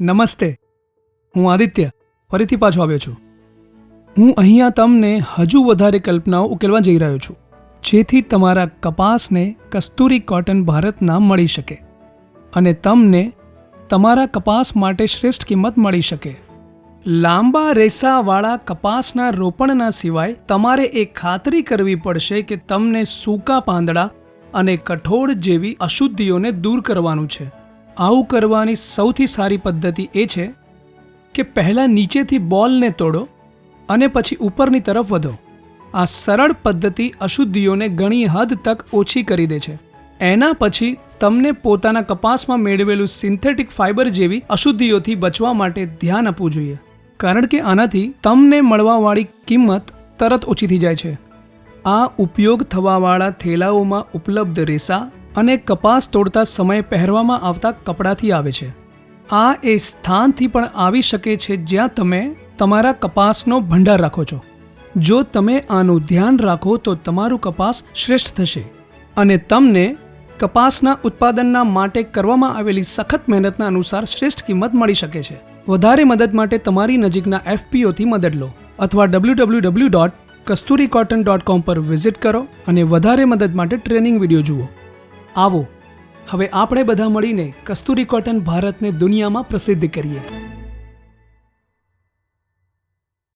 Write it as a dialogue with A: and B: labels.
A: નમસ્તે. હું આદિત્ય, ફરીથી પાછો આવ્યો છું. હું અહીંયા તમને હજુ વધારે કલ્પનાઓ ઉકેલવા જઈ રહ્યો છું, જેથી તમારા કપાસને કસ્તુરી કોટન ભારતના મળી શકે અને તમને તમારા કપાસ માટે શ્રેષ્ઠ કિંમત મળી શકે. લાંબા રેસાવાળા કપાસના રોપણના સિવાય તમારે એ ખાતરી કરવી પડશે કે તમને સૂકા પાંદડા અને કઠોળ જેવી અશુદ્ધિઓને દૂર કરવાનું છે. આવું કરવાની સૌથી સારી પદ્ધતિ એ છે કે પહેલાં નીચેથી બોલને તોડો અને પછી ઉપરની તરફ વધો. આ સરળ પદ્ધતિ અશુદ્ધિઓને ઘણી હદ તક ઓછી કરી દે છે. એના પછી તમને પોતાના કપાસમાં મેળવેલું સિન્થેટિક ફાઇબર જેવી અશુદ્ધિઓથી બચવા માટે ધ્યાન આપવું જોઈએ. કારણ કે આનાથી તમને મળવાવાળી કિંમત તરત ઓછી થઈ જાય છે. આ ઉપયોગ થવાવાળા થેલાઓમાં ઉપલબ્ધ રેસા અને કપાસ તોડતા સમયે પહેરવામાં આવતા કપડાથી આવે છે. આ એ સ્થાનથી પણ આવી શકે છે જ્યાં તમે તમારા કપાસનો ભંડાર રાખો છો. જો તમે આનું ધ્યાન રાખો તો તમારું કપાસ શ્રેષ્ઠ થશે અને તમને કપાસના ઉત્પાદનના માટે કરવામાં આવેલી સખત મહેનતના અનુસાર શ્રેષ્ઠ કિંમત મળી શકે છે. વધારે મદદ માટે તમારી નજીકના એફપીઓથી મદદ લો અથવા W dot Kasturi cotton dot com પર વિઝિટ કરો અને વધારે મદદ માટે ટ્રેનિંગ વીડિયો જુઓ. આવો હવે આપણે બધા મળીને કસ્તુરી કોટન ભારતને દુનિયામાં પ્રસિદ્ધ કરીએ.